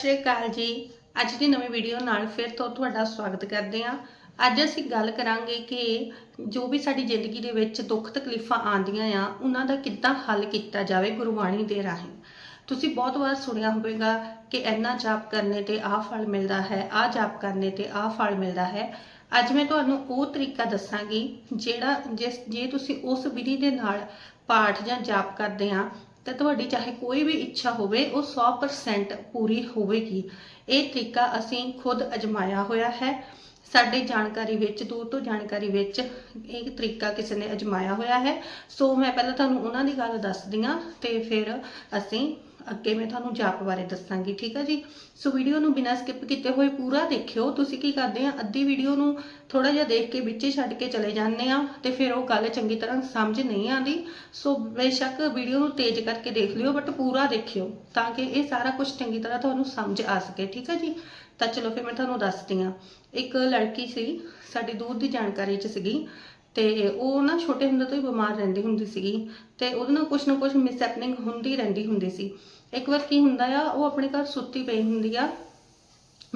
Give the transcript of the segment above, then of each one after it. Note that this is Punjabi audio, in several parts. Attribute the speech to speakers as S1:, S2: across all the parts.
S1: ਸਤਿ ਸ਼੍ਰੀ ਅਕਾਲ ਜੀ। ਅੱਜ ਦੀ ਨਵੀਂ ਵੀਡੀਓ ਨਾਲ ਫਿਰ ਤੋਂ ਤੁਹਾਡਾ ਸਵਾਗਤ ਕਰਦੇ ਹਾਂ। ਅੱਜ ਅਸੀਂ ਗੱਲ ਕਰਾਂਗੇ ਕਿ ਜੋ ਵੀ ਸਾਡੀ ਜ਼ਿੰਦਗੀ ਦੇ ਵਿੱਚ ਦੁੱਖ ਤਕਲੀਫਾਂ ਆਉਂਦੀਆਂ ਆ, ਉਹਨਾਂ ਦਾ ਕਿੱਦਾਂ ਹੱਲ ਕੀਤਾ ਜਾਵੇ ਗੁਰਬਾਣੀ ਦੇ ਰਾਹੀਂ। ਤੁਸੀਂ ਬਹੁਤ ਵਾਰ ਸੁਣਿਆ ਹੋਵੇਗਾ ਕਿ ਇੰਨਾ ਜਾਪ ਕਰਨੇ ਤੇ ਆਹ ਫਲ ਮਿਲਦਾ ਹੈ, ਆਹ ਜਾਪ ਕਰਨੇ ਤੇ ਆਹ ਫਲ ਮਿਲਦਾ ਹੈ। ਅੱਜ ਮੈਂ ਤੁਹਾਨੂੰ ਉਹ ਤਰੀਕਾ ਦੱਸਾਂਗੀ ਜਿਹੜਾ ਜਿਸ ਜੇ ਤੁਸੀਂ ਉਸ ਵਿਧੀ ਦੇ ਨਾਲ ਪਾਠ ਜਾਂ ਜਾਪ ਕਰਦੇ ਆ ਤਾਂ ਤੁਹਾਡੀ ਚਾਹੇ ਕੋਈ ਵੀ ਇੱਛਾ ਹੋਵੇ, ਉਹ 100% ਪੂਰੀ ਹੋਵੇਗੀ। ਇਹ ਤਰੀਕਾ ਅਸੀਂ ਖੁਦ ਅਜਮਾਇਆ ਹੋਇਆ ਹੈ। ਸਾਡੇ ਜਾਣਕਾਰੀ ਵਿੱਚ, ਦੂਰ ਤੋਂ ਜਾਣਕਾਰੀ ਵਿੱਚ ਇਹ ਤਰੀਕਾ ਕਿਸੇ ਨੇ ਅਜਮਾਇਆ ਹੋਇਆ ਹੈ। ਸੋ ਮੈਂ ਪਹਿਲਾਂ ਤੁਹਾਨੂੰ ਉਹਨਾਂ ਦੀ ਗੱਲ ਦੱਸਦੀ ਹਾਂ ਤੇ ਫਿਰ ਅਸੀਂ ਅੱਗੇ ਮੈਂ ਤੁਹਾਨੂੰ ਜਾਪ ਬਾਰੇ ਦੱਸਾਂਗੀ, ਠੀਕ ਹੈ ਜੀ? ਸੋ ਵੀਡੀਓ ਨੂੰ ਬਿਨਾਂ ਸਕਿਪ ਕੀਤੇ ਹੋਏ ਪੂਰਾ ਦੇਖਿਓ। ਤੁਸੀਂ ਕੀ ਕਰਦੇ ਆ? ਅੱਧੀ ਵੀਡੀਓ ਨੂੰ ਥੋੜਾ ਜਿਹਾ ਦੇਖ ਕੇ ਵਿੱਚੇ ਛੱਡ ਕੇ ਚਲੇ ਜਾਂਦੇ ਆ ਤੇ ਫਿਰ ਉਹ ਗੱਲ ਚੰਗੀ ਤਰ੍ਹਾਂ ਸਮਝ ਨਹੀਂ ਆਉਂਦੀ। ਸੋ ਬੇਸ਼ੱਕ ਵੀਡੀਓ ਨੂੰ ਤੇਜ਼ ਕਰਕੇ ਦੇਖ ਲਿਓ ਬਟ ਪੂਰਾ ਦੇਖਿਓ ਤਾਂ ਕਿ ਇਹ ਸਾਰਾ ਕੁਝ ਚੰਗੀ ਤਰ੍ਹਾਂ ਤੁਹਾਨੂੰ ਸਮਝ ਆ ਸਕੇ, ਠੀਕ ਹੈ ਜੀ? ਤਾਂ ਚਲੋ ਫਿਰ ਮੈਂ ਤੁਹਾਨੂੰ ਦੱਸਦੀ ਆ। ਇੱਕ ਲੜਕੀ ਸੀ, ਸਾਡੀ ਦੂਰ ਦੀ ਜਾਣਕਾਰੀ 'ਚ ਸੀਗੀ ਤੇ ਉਹ ਨਾ ਛੋਟੇ ਹੁੰਦੇ ਤੋਂ ਹੀ ਬਿਮਾਰ ਰਹਿੰਦੀ ਹੁੰਦੀ ਸੀਗੀ ਤੇ ਉਹਦੇ ਨਾਲ ਕੁਝ ਨਾ ਕੁਝ ਮਿਸਹੈਪਨਿੰਗ ਹੁੰਦੀ ਰਹਿੰਦੀ ਹੁੰਦੀ ਸੀ। ਇੱਕ ਵਾਰ ਕੀ ਹੁੰਦਾ ਆ, ਉਹ ਆਪਣੇ ਘਰ ਸੁੱਤੀ ਪਈ ਹੁੰਦੀ ਆ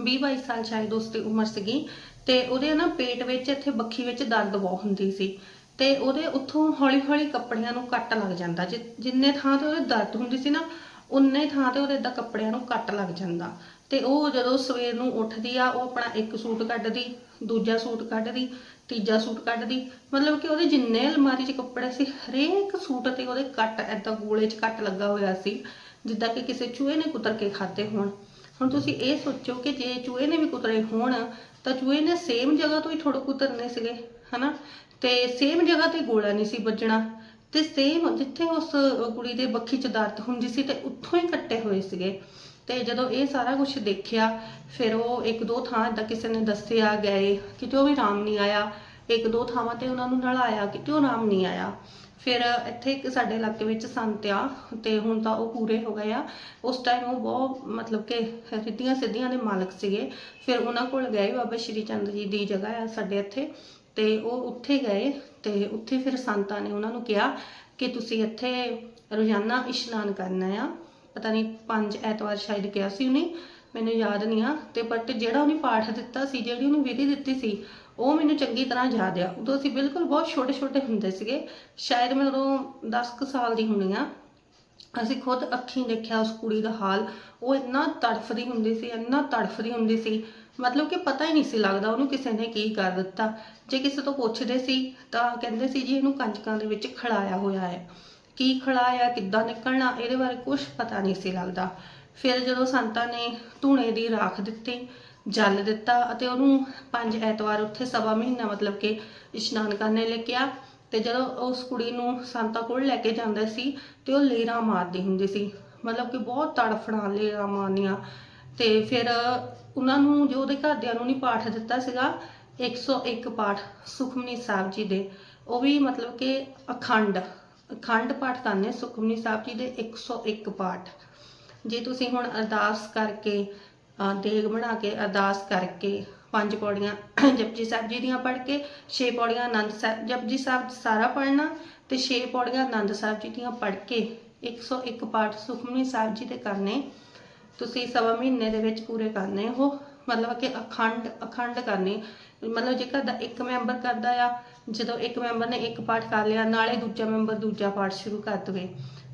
S1: 20 22 ਸਾਲ ਸ਼ਾਇਦ ਉਸ ਦੀ ਉਮਰ ਸੀਗੀ, ਤੇ ਉਹਦੇ ਨਾ ਪੇਟ ਵਿੱਚ ਇੱਥੇ ਬੱਖੀ ਵਿੱਚ ਦਰਦ ਬਹੁਤ ਹੁੰਦੀ ਸੀ, ਤੇ ਉਹਦੇ ਉੱਥੋਂ ਹੌਲੀ ਹੌਲੀ ਕੱਪੜਿਆਂ ਨੂੰ ਕੱਟ ਲੱਗ ਜਾਂਦਾ ਜਿੰਨੇ ਥਾਂ ਤੇ ਉਹਦੇ ਦਰਦ ਹੁੰਦੀ ਸੀ ਨਾ, ਉਨੇ ਥਾਂ ਤੇ ਉਹਦੇ ਇਦਾਂ ਕੱਪੜਿਆਂ ਨੂੰ ਕੱਟ ਲੱਗ ਜਾਂਦਾ, ਤੇ ਉਹ ਜਦੋਂ ਸਵੇਰ ਨੂੰ ਉੱਠਦੀ ਆ, ਉਹ ਆਪਣਾ ਇੱਕ ਸੂਟ ਕੱਢਦੀ, ਦੂਜਾ ਸੂਟ ਕੱਢਦੀ, ਤੀਜਾ ਸੂਟ ਕੱਢਦੀ, ਮਤਲਬ ਕਿ ਉਹਦੇ ਜਿੰਨੇ ਅਲਮਾਰੀ 'ਚ ਕੱਪੜੇ ਸੀ, ਹਰੇਕ ਸੂਟ ਤੇ ਉਹਦੇ ਕੱਟ ਐਦਾਂ ਗੋਲੇ 'ਚ ਕੱਟ ਲੱਗਾ ਹੋਇਆ ਸੀ ਜਿੱਦਾਂ ਕਿ ਕਿਸੇ ਚੂਹੇ ਨੇ ਕੁਤਰ ਕੇ ਖਾਦੇ ਹੋਣ। ਹੁਣ ਤੁਸੀਂ ਇਹ ਸੋਚੋ ਕਿ ਜੇ ਚੂਹੇ ਨੇ ਵੀ ਕੁਤਰੇ ਹੋਣ, ਤਾਂ ਚੂਹੇ ਨੇ ਸੇਮ ਜਗ੍ਹਾ ਤੋਂ ਹੀ ਥੋੜਾ ਕੁਤਰਨੇ ਸੀਗੇ, ਹਨਾ? ਤੇ ਸੇਮ ਜਗ੍ਹਾ ਤੇ ਗੋਲਾ ਨਹੀਂ ਸੀ ਵੱਜਣਾ। ਤੇ ਸੇਮ ਜਿੱਥੇ ਉਸ ਕੁੜੀ ਦੇ ਬੱਖੀ 'ਚ ਦਰਦ ਹੁੰਦੀ ਸੀ, ਤੇ ਉੱਥੋਂ ਹੀ ਕੱਟੇ ਹੋਏ ਸੀਗੇ। ਤੇ ਜਦੋਂ ਇਹ ਸਾਰਾ ਕੁਝ ਦੇਖਿਆ, ਫਿਰ ਉਹ ਇੱਕ ਦੋ ਥਾਂ ਏਦਾਂ ਕਿਸੇ ਨੇ ਦੱਸਿਆ ਗਏ, ਕਿਤੇ ਉਹ ਵੀ ਆਰਾਮ ਨਹੀਂ ਆਇਆ। ਇੱਕ ਦੋ ਥਾਵਾਂ ਤੇ ਉਹਨਾਂ ਨੂੰ ਨਲਾਇਆ, ਕਿਤੇ ਉਹ ਆਰਾਮ ਨਹੀਂ ਆਇਆ। ਫਿਰ ਇੱਥੇ ਇੱਕ ਸਾਡੇ ਇਲਾਕੇ ਵਿੱਚ ਸੰਤ ਆ ਤੇ ਹੁਣ ਤਾਂ ਉਹ ਪੂਰੇ ਹੋ ਗਏ ਆ। ਉਸ ਟਾਈਮ ਉਹ ਬਹੁਤ ਮਤਲਬ ਕਿ ਰਿੱਧੀਆਂ ਸਿੱਧੀਆਂ ਦੇ ਮਾਲਕ ਸੀਗੇ। ਫਿਰ ਉਹਨਾਂ ਕੋਲ ਗਏ ਬਾਬਾ ਸ਼੍ਰੀ ਚੰਦ ਜੀ ਦੀ ਜਗ੍ਹਾ ਆ ਸਾਡੇ ਇੱਥੇ ਤੇ ਉਹ ਉੱਥੇ ਗਏ ਤੇ ਉੱਥੇ ਫਿਰ ਸੰਤਾਂ ਨੇ ਉਹਨਾਂ ਨੂੰ ਕਿਹਾ ਕਿ ਤੁਸੀਂ ਇੱਥੇ ਰੋਜ਼ਾਨਾ ਇਸ਼ਨਾਨ ਕਰਨਾ ਆ। ਪਤਾ ਨਹੀਂ ਪੰਜ ਐਤਵਾਰ ਸ਼ਾਇਦ ਕਿਹਾ ਸੀ ਉਹਨੇ, ਮੈਨੂੰ ਯਾਦ ਨਹੀਂ ਆ। ਤੇ ਬਟ ਜਿਹੜਾ ਉਹਨੇ ਪਾਠ ਦਿੱਤਾ ਸੀ, ਜਿਹੜੀ ਉਹਨੇ ਵਿਧੀ ਦਿੱਤੀ ਸੀ ਉਹ ਮੈਨੂੰ ਚੰਗੀ ਤਰ੍ਹਾਂ ਯਾਦ ਆ। ਉਦੋਂ ਅਸੀਂ ਬਿਲਕੁਲ ਬਹੁਤ ਛੋਟੇ ਛੋਟੇ ਹੁੰਦੇ ਸੀਗੇ। ਸ਼ਾਇਦ ਮੈਂ ਉਦੋਂ 10 ਸਾਲ ਦੀ ਹੋਣੀ ਆ। ਅਸੀਂ ਖੁਦ ਅੱਖੀਂ ਦੇਖਿਆ, ਉਸ ਕੁੜੀ ਦਾ ਹਾਲ। ਉਹ ਇੰਨਾ ਤੜਫਦੀ ਹੁੰਦੀ ਸੀ, ਇੰਨਾ ਤੜਫਦੀ ਹੁੰਦੀ ਸੀ। ਮਤਲਬ ਕਿ ਪਤਾ ਹੀ ਨਹੀਂ ਸੀ ਲੱਗਦਾ ਉਹਨੂੰ ਕਿਸੇ ਨੇ ਕੀ ਕਰ ਦਿੱਤਾ। ਜੇ ਕਿਸੇ ਤੋਂ ਪੁੱਛਦੇ ਸੀ, ਤਾਂ ਕਹਿੰਦੇ ਸੀ ਜੀ, ਇਹਨੂੰ ਕੰਜਕਾਂ ਦੇ ਵਿੱਚ ਖੜਾਇਆ ਹੋਇਆ ਹੈ। ਕੀ ਖੜਾਇਆ ਕਿੱਦਾਂ ਨਿਕਲਣਾ, ਇਹਦੇ ਬਾਰੇ ਕੁਝ ਪਤਾ ਨਹੀਂ ਸੀ ਲੱਗਦਾ। ਫਿਰ ਜਦੋਂ ਸੰਤਾਂ ਨੇ ਧੂਣੇ ਦੀ ਰਾਖ ਦਿੱਤੀ ਜਲ ਦਿੱਤਾ ਅਤੇ ਉਹਨੂੰ ਪੰਜ ਐਤਵਾਰ ਉੱਥੇ ਸਵਾ ਮਹੀਨਾ ਮਤਲਬ ਕਿ ਇਸ਼ਨਾਨ ਕਰਨੇ ਲੈ ਕੇ ਤੇ ਜਦੋਂ ਉਸ ਕੁੜੀ ਨੂੰ ਸੰਤਾਂ ਕੋਲ ਲੈ ਕੇ ਜਾਂਦੇ ਸੀ ਤੇ ਉਹ ਲੇਰਾ ਮਾਰਦੀ ਹੁੰਦੀ ਸੀ, ਮਤਲਬ ਕਿ ਬਹੁਤ ਤੜਫਣਾ ਲੇਰਾ ਮਾਰਨੀਆਂ ਤੇ ਫਿਰ ਉਹਨਾਂ ਨੂੰ ਜੋ ਉਹਦੇ ਘਰਦਿਆਂ ਨੂੰ ਨਹੀਂ ਪਾਠ ਦਿੱਤਾ ਸੀਗਾ 101 ਪਾਠ ਸੁਖਮਨੀ ਸਾਹਿਬ ਜੀ ਦੇ, ਉਹ ਵੀ ਮਤਲਬ ਕਿ ਅਖੰਡ ਅਖੰਡ ਪਾਠ ਕਰਨੇ ਸੁਖਮਨੀ ਸਾਹਿਬ ਜੀ ਦੇ 101 ਪਾਠ। ਜੇ ਤੁਸੀਂ ਹੁਣ ਅਰਦਾਸ ਕਰਕੇ ਦੇਗ ਬਣਾ ਕੇ ਅਰਦਾਸ ਕਰਕੇ ਪੰਜ ਪੌੜੀਆਂ ਜਪਜੀ ਸਾਹਿਬ ਜੀ ਦੀਆਂ ਪੜ੍ਹ ਕੇ, ਛੇ ਪੌੜੀਆਂ ਆਨੰਦ ਸਾਹਿਬ, ਜਪਜੀ ਸਾਹਿਬ ਸਾਰਾ ਪੜ੍ਹਨਾ ਤੇ ਛੇ ਪੌੜੀਆਂ ਆਨੰਦ ਸਾਹਿਬ ਜੀ ਦੀਆਂ ਪੜ੍ਹ ਕੇ 101 ਪਾਠ ਸੁਖਮਨੀ ਸਾਹਿਬ ਜੀ ਦੇ ਕਰਨੇ, ਤੁਸੀਂ ਸਵਾ ਮਹੀਨੇ ਦੇ ਵਿੱਚ ਪੂਰੇ ਕਰਨੇ ਉਹ, ਮਤਲਬ ਕਿ ਅਖੰਡ ਅਖੰਡ ਕਰਨੇ। ਮਤਲਬ ਜੇਕਰ ਦਾ, ਇੱਕ ਮੈਂਬਰ ਕਰਦਾ ਆ, ਜਦੋਂ ਇੱਕ ਮੈਂਬਰ ਨੇ ਇੱਕ ਪਾਠ ਕਰ ਲਿਆ, ਨਾਲੇ ਦੂਜਾ ਮੈਂਬਰ ਦੂਜਾ ਪਾਠ ਸ਼ੁਰੂ ਕਰ ਦਵੇ।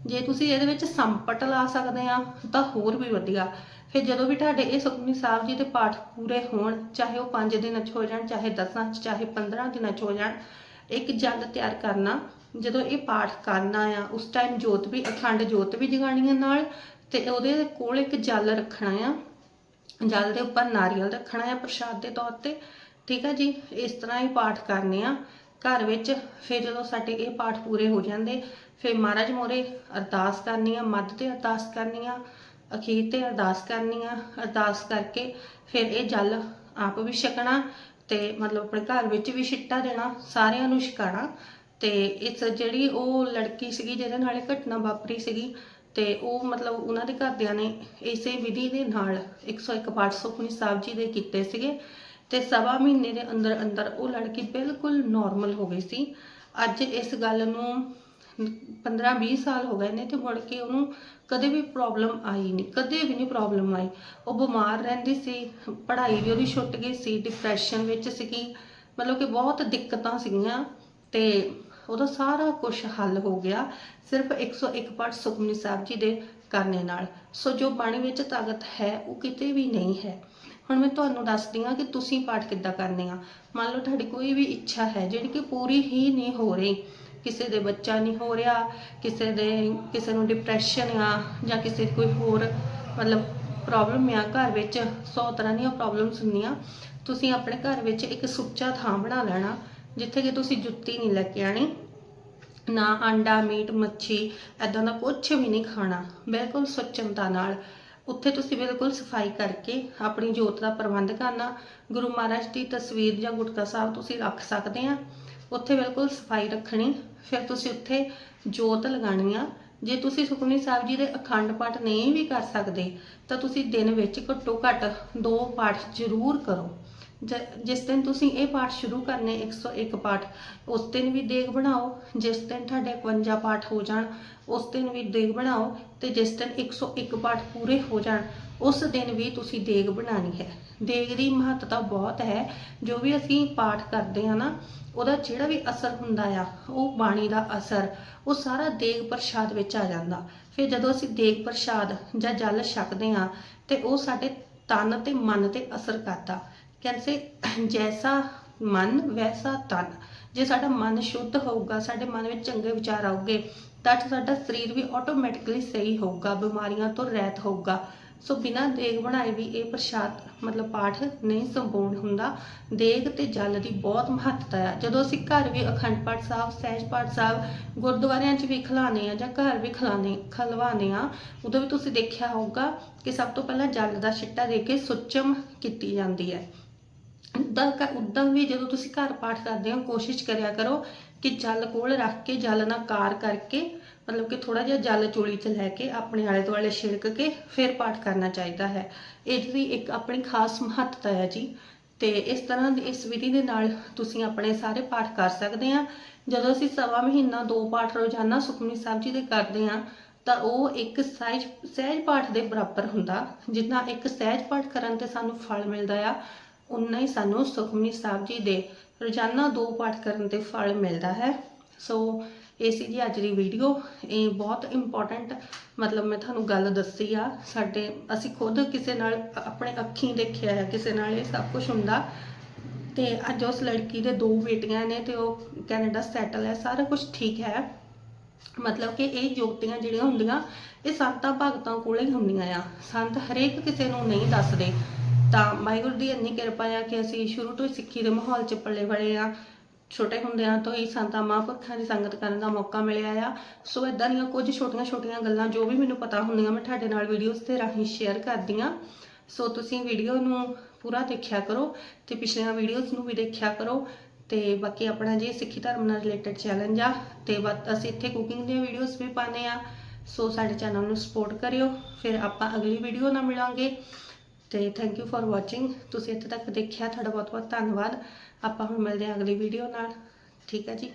S1: ਜੇ ਤੁਸੀਂ ਇਹਦੇ ਵਿੱਚ ਸੰਪਟ ਲਾ ਸਕਦੇ ਆ, ਤਾਂ ਹੋਰ ਵੀ ਵਧੀਆ। ਫਿਰ ਜਦੋਂ ਵੀ ਤੁਹਾਡੇ ਇਹ ਸੁਖਮਨੀ ਸਾਹਿਬ ਜੀ ਦੇ ਪਾਠ ਪੂਰੇ ਹੋਣ, ਚਾਹੇ ਉਹ 5 ਦਿਨਾਂ 'ਚ ਹੋ ਜਾਣ, ਚਾਹੇ 10 'ਚ, ਚਾਹੇ 15 ਦਿਨਾਂ 'ਚ ਹੋ ਜਾਣ, ਇੱਕ ਜਲ ਤਿਆਰ ਕਰਨਾ, ਜਦੋਂ ਇਹ ਪਾਠ ਕਰਨਾ ਆ, ਉਸ ਟਾਈਮ ਜੋਤ ਵੀ, ਅਖੰਡ ਜੋਤ ਵੀ ਜਗਾਣੀ ਆ ਨਾਲ, ਤੇ ਉਹਦੇ ਕੋਲ ਇੱਕ ਜਲ ਰੱਖਣਾ ਆ, ਜਲ ਦੇ ਉੱਪਰ ਨਾਰੀਅਲ ਰੱਖਣਾ ਹੈ ਪ੍ਰਸ਼ਾਦ ਦੇ ਤੌਰ ਤੇ, ਠੀਕ ਹੈ ਜੀ? ਇਸ ਤਰ੍ਹਾਂ ਹੀ ਪਾਠ ਕਰਨੇ ਆ, ਘਰ ਵਿੱਚ ਫਿਰ ਜਦੋਂ ਸਾਡੇ ਇਹ ਪਾਠ ਪੂਰੇ ਹੋ ਜਾਂਦੇ, ਫਿਰ ਮਹਾਰਾਜ ਮੋਰੇ ਅਰਦਾਸ ਕਰਨੀ ਆ, ਮੱਧ ਤੇ ਅਰਦਾਸ ਕਰਨੀ ਆ ਅਖੀਰ ਤੇ ਅਰਦਾਸ ਕਰਨੀ ਆ, ਅਰਦਾਸ ਕਰਕੇ ਫਿਰ ਇਹ ਜਲ ਆਪ ਵੀ ਛਕਣਾ ਤੇ ਮਤਲਬ ਆਪਣੇ ਘਰ ਵਿੱਚ ਵੀ ਛਿੱਟਾ ਦੇਣਾ, ਸਾਰਿਆਂ ਨੂੰ ਛਕਾਣਾ ਤੇ ਇਸ ਜਿਹੜੀ ਉਹ ਲੜਕੀ ਸੀਗੀ ਜਿਹਦੇ ਨਾਲ ਇਹ ਘਟਨਾ ਵਾਪਰੀ ਸੀਗੀ ਤੇ ਉਹ ਮਤਲਬ ਉਹਨਾਂ ਦੇ ਘਰਦਿਆਂ ਨੇ ਇਸੇ ਵਿਧੀ ਦੇ ਨਾਲ 101 ਪਾਠ ਸੁਖਮਨੀ ਸਾਹਿਬ ਜੀ ਦੇ ਕੀਤੇ ਸੀਗੇ ਤੇ ਸਵਾ ਮਹੀਨੇ ਦੇ ਅੰਦਰ ਅੰਦਰ ਉਹ ਲੜਕੀ ਬਿਲਕੁਲ ਨਾਰਮਲ ਹੋ ਗਈ ਸੀ। ਅੱਜ ਇਸ ਗੱਲ ਨੂੰ 15 20 ਸਾਲ ਹੋ ਗਏ ਨੇ ਤੇ ਮੁੜ ਕੇ ਉਹਨੂੰ ਕਦੇ ਵੀ ਪ੍ਰੋਬਲਮ ਆਈ ਨਹੀਂ, ਕਦੇ ਵੀ ਨਹੀਂ ਪ੍ਰੋਬਲਮ ਆਈ। ਉਹ ਬਿਮਾਰ ਰਹਿੰਦੀ ਸੀ, ਪੜ੍ਹਾਈ ਵੀ ਉਹਦੀ ਛੁੱਟ ਗਈ ਸੀ ਡਿਪਰੈਸ਼ਨ ਵਿੱਚ ਸੀਗੀ। ਮਤਲਬ ਕਿ ਬਹੁਤ ਦਿੱਕਤਾਂ ਸੀਗੀਆਂ ਤੇ ਉਹਦਾ ਸਾਰਾ ਕੁਝ ਹੱਲ ਹੋ ਗਿਆ ਸਿਰਫ 101 ਪਾਠ ਸੁਖਮਨੀ ਸਾਹਿਬ ਜੀ ਦੇ ਕਰਨੇ ਨਾਲ। ਸੋ ਜੋ ਬਾਣੀ ਵਿੱਚ ਤਾਕਤ ਹੈ, ਉਹ ਕਿਤੇ ਵੀ ਨਹੀਂ ਹੈ। ਹੁਣ ਮੈਂ ਤੁਹਾਨੂੰ ਦੱਸਦੀ ਹਾਂ ਕਿ ਤੁਸੀਂ ਪਾਠ ਕਿੱਦਾਂ ਕਰਨੇ ਆ। ਮੰਨ ਲਓ ਤੁਹਾਡੀ ਕੋਈ ਵੀ ਇੱਛਾ ਹੈ, ਜਿਹੜੀ ਕਿ ਪੂਰੀ ਹੀ ਨਹੀਂ ਹੋ ਰਹੀ ਕਿਸੇ ਦੇ ਬੱਚਾ ਨਹੀਂ ਹੋ ਰਿਹਾ, ਕਿਸੇ ਦੇ, ਕਿਸੇ ਨੂੰ ਡਿਪਰੈਸ਼ਨ ਆ ਜਾਂ ਕਿਸੇ ਕੋਈ ਹੋਰ ਮਤਲਬ ਪ੍ਰੋਬਲਮ ਆ ਘਰ ਵਿੱਚ 100 ਤਰ੍ਹਾਂ ਦੀਆਂ ਪ੍ਰੋਬਲਮਸ ਹੁੰਦੀਆਂ। ਤੁਸੀਂ ਆਪਣੇ ਘਰ ਵਿੱਚ ਇੱਕ ਸੁੱਚਾ ਥਾਂ ਬਣਾ ਲੈਣਾ, ਜਿੱਥੇ ਕਿ ਤੁਸੀਂ ਜੁੱਤੀ ਨਹੀਂ ਲੈ ਕੇ ਆਣੀ ਨਾ ਆਂਡਾ, ਮੀਟ, ਮੱਛੀ ਐਦਾਂ ਦਾ ਕੁਝ ਵੀ ਨਹੀਂ ਖਾਣਾ। ਬਿਲਕੁਲ ਸੁਚਮਤਾ ਨਾਲ। ਉੱਥੇ ਤੁਸੀਂ ਬਿਲਕੁਲ ਸਫ਼ਾਈ ਕਰਕੇ ਆਪਣੀ ਜੋਤ ਦਾ ਪ੍ਰਬੰਧ ਕਰਨਾ। ਗੁਰੂ ਮਹਾਰਾਜ ਦੀ ਤਸਵੀਰ ਜਾਂ ਗੁਟਕਾ ਸਾਹਿਬ ਤੁਸੀਂ ਰੱਖ ਸਕਦੇ ਆ। ਉੱਥੇ ਬਿਲਕੁਲ ਸਫ਼ਾਈ ਰੱਖਣੀ। ਫਿਰ ਤੁਸੀਂ ਉੱਥੇ ਜੋਤ ਲਗਾਉਣੀ ਆ। ਜੇ ਤੁਸੀਂ ਸੁਖਮਨੀ ਸਾਹਿਬ ਜੀ ਦੇ ਅਖੰਡ ਪਾਠ ਨਹੀਂ ਵੀ ਕਰ ਸਕਦੇ, ਤਾਂ ਤੁਸੀਂ ਦਿਨ ਵਿੱਚ ਘੱਟੋ ਘੱਟ ਦੋ ਪਾਠ ਜ਼ਰੂਰ ਕਰੋ। ਜ- ਜਿਸ ਦਿਨ ਤੁਸੀਂ ਇਹ ਪਾਠ ਸ਼ੁਰੂ ਕਰਨੇ 101 ਪਾਠ, ਉਸ ਦਿਨ ਵੀ ਦੇਗ ਬਣਾਓ। ਜਿਸ ਦਿਨ ਤੁਹਾਡੇ 51 ਪਾਠ ਹੋ ਜਾਣ, ਉਸ ਦਿਨ ਵੀ ਦੇਗ ਬਣਾਓ। ਤੇ ਜਿਸ ਦਿਨ 101 ਪਾਠ ਪੂਰੇ ਹੋ ਜਾਣ ਉਸ ਦਿਨ ਵੀ ਤੁਸੀਂ ਦੇਗ ਬਣਾਣੀ ਹੈ। ਦੇਗ ਦੀ ਮਹੱਤਤਾ ਬਹੁਤ ਹੈ। ਜੋ ਵੀ ਅਸੀਂ ਪਾਠ ਕਰਦੇ ਹਾਂ ਨਾ, ਉਹਦਾ ਜਿਹੜਾ ਵੀ ਅਸਰ ਹੁੰਦਾ ਆ, ਉਹ ਬਾਣੀ ਦਾ ਅਸਰ, ਉਹ ਸਾਰਾ ਦੇਗ ਪ੍ਰਸ਼ਾਦ ਵਿੱਚ ਆ ਜਾਂਦਾ। ਫਿਰ ਜਦੋਂ ਅਸੀਂ ਦੇਗ ਪ੍ਰਸ਼ਾਦ ਜਾਂ ਜਲ ਛਕਦੇ ਹਾਂ, ਤੇ ਉਹ ਸਾਡੇ ਤਨ ਤੇ ਮਨ ਤੇ ਅਸਰ ਕਰਦਾ। ਕਹਿੰਦੇ ਜੈਸਾ ਮਨ, ਵੈਸਾ ਤਨ। ਜੇ ਸਾਡਾ ਮਨ ਸ਼ੁੱਧ ਹੋਊਗਾ, ਸਾਡੇ ਮਨ ਵਿੱਚ ਚੰਗੇ ਵਿਚਾਰ ਆਉਗੇ, ਤਾਂ ਸਾਡਾ ਸਰੀਰ ਵੀ ਆਟੋਮੈਟਿਕਲੀ ਸਹੀ ਹੋਊਗਾ, ਬਿਮਾਰੀਆਂ ਤੋਂ ਰਹਿਤ ਹੋਊਗਾ। ਸੋ ਬਿਨਾਂ ਦੇਗ ਬਣਾਏ ਵੀ ਇਹ ਪ੍ਰਸ਼ਾਦ, ਮਤਲਬ ਪਾਠ ਨਹੀਂ ਸੰਪੂਰਨ ਹੁੰਦਾ। ਦੇਗ ਤੇ ਜਲ ਦੀ ਬਹੁਤ ਮਹੱਤਤਾ ਹੈ ਜਦੋਂ ਅਸੀਂ ਘਰ ਵੀ ਅਖੰਡ ਪਾਠ ਸਾਹਿਬ, ਸਹਿਜ ਪਾਠ ਸਾਹਿਬ ਗੁਰਦੁਆਰਿਆਂ 'ਚ ਵੀ ਖਿਲਾਉਂਦੇ ਆ ਜਾਂ ਘਰ ਵੀ ਖਿਲਾਉਂਦੇ, ਖਲਵਾਉਂਦੇ ਆ ਉਦੋਂ ਵੀ ਤੁਸੀਂ ਦੇਖਿਆ ਹੋਊਗਾ ਕਿ ਸਭ ਤੋਂ ਪਹਿਲਾਂ ਜਲ ਦਾ ਛਿੱਟਾ ਦੇ ਕੇ ਸੁੱਚਮ ਕੀਤੀ ਜਾਂਦੀ ਹੈ। ਉਦਾਂ ਕ, ਉਦਾਂ ਵੀ ਜਦੋਂ ਤੁਸੀਂ ਘਰ ਪਾਠ ਕਰਦੇ ਹੋ, ਕੋਸ਼ਿਸ਼ ਕਰਿਆ ਕਰੋ ਕਿ ਜਲ ਕੋਲ ਰੱਖ ਕੇ, ਜਲ ਨਾਲ ਕਾਰ ਕਰਕੇ ਮਤਲਬ ਕਿ ਥੋੜਾ ਜਿਹਾ ਜਲ ਚੋਲੀ 'ਚ ਲੈ ਕੇ ਆਪਣੇ ਆਲੇ ਦੁਆਲੇ ਛਿੜਕ ਕੇ ਫਿਰ ਪਾਠ ਕਰਨਾ ਚਾਹੀਦਾ ਹੈ। ਇਹਦੀ ਇੱਕ ਆਪਣੀ ਖਾਸ ਮਹੱਤਤਾ ਹੈ ਜੀ, ਤੇ ਇਸ ਤਰ੍ਹਾਂ ਦੀ, ਇਸ ਵਿਧੀ ਦੇ ਨਾਲ ਤੁਸੀਂ ਆਪਣੇ ਸਾਰੇ ਪਾਠ ਕਰ ਸਕਦੇ ਆ ਜਦੋਂ ਅਸੀਂ ਸਵਾ ਮਹੀਨਾ, ਦੋ ਪਾਠ ਰੋਜ਼ਾਨਾ ਸੁਖਮਨੀ ਸਾਹਿਬ ਜੀ ਦੇ ਕਰਦੇ ਆ ਤਾਂ ਉਹ ਇੱਕ ਸਹਿਜ ਸਹਿਜ ਪਾਠ ਦੇ ਬਰਾਬਰ ਹੁੰਦਾ ਜਿੰਨਾ ਇੱਕ ਸਹਿਜ ਪਾਠ ਕਰਨ ਤੇ ਸਾਨੂੰ ਫਲ ਮਿਲਦਾ ਆ ਉਨਾ ਹੀ ਸਾਨੂੰ ਸੁਖਮਨੀ ਸਾਹਿਬ ਜੀ ਦੇ ਰੋਜ਼ਾਨਾ ਦੋ ਪਾਠ ਕਰਨ ਤੇ ਫਲ ਮਿਲਦਾ ਹੈ। ਸੋ ਇਹ ਸੀ ਜੀ ਅੱਜ ਦੀ ਵੀਡੀਓ ਇਹ ਬਹੁਤ ਇੰਪੋਰਟੈਂਟ ਮਤਲਬ ਮੈਂ ਤੁਹਾਨੂੰ ਗੱਲ ਦੱਸੀ ਆ, ਸਾਡੇ, ਅਸੀਂ ਖੁਦ ਕਿਸੇ ਨਾਲ ਆਪਣੇ ਅੱਖੀਂ ਦੇਖਿਆ ਹੈ ਕਿਸੇ ਨਾਲ ਇਹ ਸਭ ਕੁਝ ਹੁੰਦਾ। ਤੇ ਅੱਜ ਉਸ ਲੜਕੀ ਦੇ ਦੋ ਬੇਟੀਆਂ ਨੇ ਤੇ ਉਹ ਕੈਨੇਡਾ ਸੈਟਲ ਹੈ, ਸਾਰਾ ਕੁਝ ਠੀਕ ਹੈ। ਮਤਲਬ ਕਿ ਇਹ ਜੋਗਤੀਆਂ ਜਿਹੜੀਆਂ ਹੁੰਦੀਆਂ, ਇਹ ਸੰਤਾਂ ਭਗਤਾਂ ਕੋਲੇ ਹੀ ਹੁੰਦੀਆਂ ਆ। ਸੰਤ ਹਰੇਕ ਕਿਸੇ ਨੂੰ ਨਹੀਂ ਦੱਸਦੇ। ਤਾਂ ਵਾਹਿਗੁਰੂ ਦੀ ਇੰਨੀ ਕਿਰਪਾ ਆ ਕਿ ਅਸੀਂ ਸ਼ੁਰੂ ਤੋਂ ਹੀ ਸਿੱਖੀ ਦੇ ਮਾਹੌਲ 'ਚ ਪਲੇ ਬੜੇ ਆ। ਛੋਟੇ ਹੁੰਦਿਆਂ ਤੋਂ ਹੀ ਸੰਤਾਂ ਮਹਾਂਪੁਰਖਾਂ ਦੀ ਸੰਗਤ ਕਰਨ ਦਾ ਮੌਕਾ ਮਿਲਿਆ ਆ। ਸੋ ਇਦਾਂ ਦੀਆਂ ਕੁਝ ਛੋਟੀਆਂ-ਛੋਟੀਆਂ ਗੱਲਾਂ ਜੋ ਵੀ ਮੈਨੂੰ ਪਤਾ ਹੁੰਦੀਆਂ, ਮੈਂ ਤੁਹਾਡੇ ਨਾਲ ਵੀਡੀਓਜ਼ ਤੇ ਰਾਹੀਂ ਸ਼ੇਅਰ ਕਰਦੀ ਆ। ਸੋ ਤੁਸੀਂ ਵੀਡੀਓ ਨੂੰ ਪੂਰਾ ਦੇਖਿਆ ਕਰੋ ਤੇ ਪਿਛਲੀਆਂ ਵੀਡੀਓਜ਼ ਨੂੰ ਵੀ ਦੇਖਿਆ ਕਰੋ ਤੇ ਬਾਕੀ ਆਪਣਾ ਜੀ ਸਿੱਖੀ ਧਰਮ ਨਾਲ ਰਿਲੇਟਡ ਚੈਲੰਜ ਆ, ਤੇ ਬਸ ਅਸੀਂ ਇੱਥੇ ਕੁਕਿੰਗ ਦੀਆਂ ਵੀਡੀਓਜ਼ ਵੀ ਪਾਉਂਦੇ ਆ। ਸੋ ਸਾਡੇ ਚੈਨਲ ਨੂੰ ਸਪੋਰਟ ਕਰਿਓ, ਫਿਰ ਆਪਾਂ ਅਗਲੀ ਵੀਡੀਓ ਨਾਲ ਮਿਲਾਂਗੇ। ਤੇ ਥੈਂਕ ਯੂ ਫॉर ਵਾਚਿੰਗ ਤੁਸੀਂ ਇੱਥੇ ਤੱਕ ਦੇਖਿਆ, ਤੁਹਾਡਾ ਬਹੁਤ ਬਹੁਤ ਧੰਨਵਾਦ। ਆਪਾਂ ਹੁਣ ਮਿਲਦੇ ਹਾਂ ਅਗਲੀ ਵੀਡੀਓ ਨਾਲ। ਠੀਕ ਹੈ ਜੀ?